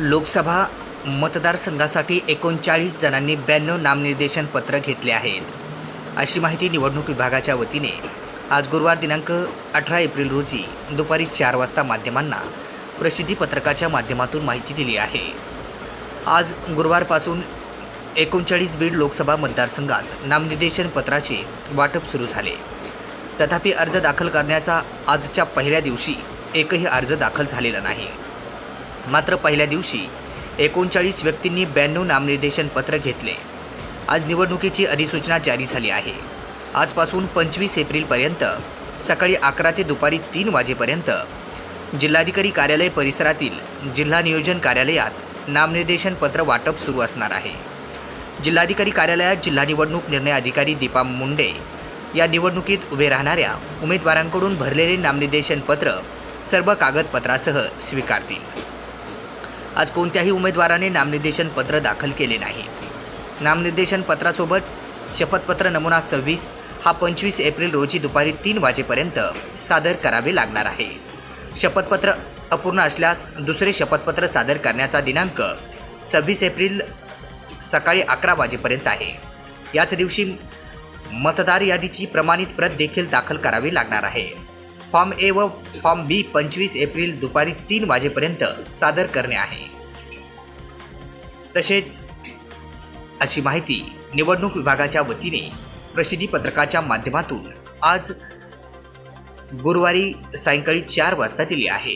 लोकसभा मतदारसंघासाठी एकोणचाळीस जणांनी ब्याण्णव नामनिर्देशन पत्र घेतले आहेत. अशी माहिती निवडणूक विभागाच्या वतीने आज गुरुवार दिनांक अठरा एप्रिल रोजी दुपारी चार वाजता माध्यमांना प्रसिद्धीपत्रकाच्या माध्यमातून माहिती दिली आहे. आज गुरुवारपासून एकोणचाळीस बीड लोकसभा मतदारसंघात नामनिर्देशन पत्राचे वाटप सुरू झाले. तथापि अर्ज दाखल करण्याचा आजच्या पहिल्या दिवशी एकही अर्ज दाखल झालेला नाही. मात्र पहिल्या दिवशी एकोणचाळीस व्यक्तींनी ब्याण्णव नामनिर्देशन पत्र घेतले. आज निवडणुकीची अधिसूचना जारी झाली आहे. आजपासून पंचवीस एप्रिलपर्यंत सकाळी अकरा ते दुपारी तीन वाजेपर्यंत जिल्हाधिकारी कार्यालय परिसरातील जिल्हा नियोजन कार्यालयात नामनिर्देशन पत्र वाटप सुरू असणार आहे. जिल्हाधिकारी कार्यालयात जिल्हा निवडणूक निर्णय अधिकारी दीपा मुंडे या निवडणुकीत उभे राहणाऱ्या उमेदवारांकडून भरलेले नामनिर्देशन पत्र सर्व कागदपत्रासह स्वीकारतील. आज कोणत्याही उमेदवाराने नामनिर्देशन पत्र दाखल केले नाही. नामनिर्देशन पत्रासोबत शपथपत्र नमुना सव्वीस हा पंचवीस एप्रिल रोजी दुपारी तीन वाजेपर्यंत सादर करावे लागणार आहे. शपथपत्र अपूर्ण असल्यास दुसरे शपथपत्र सादर करण्याचा दिनांक सव्वीस एप्रिल सकाळी अकरा वाजेपर्यंत आहे. याच दिवशी मतदार यादीची प्रमाणित प्रत देखील दाखल करावी लागणार आहे. फॉर्म ए व फॉर्म बी पंचवीस एप्रिल दुपारी तीन वाजेपर्यंत सादर करणे आहे. तसेच अशी माहिती निवडणूक विभागाच्या वतीने प्रसिद्धी पत्रकाच्या माध्यमातून आज गुरुवारी सायंकाळी चार वाजता दिली आहे.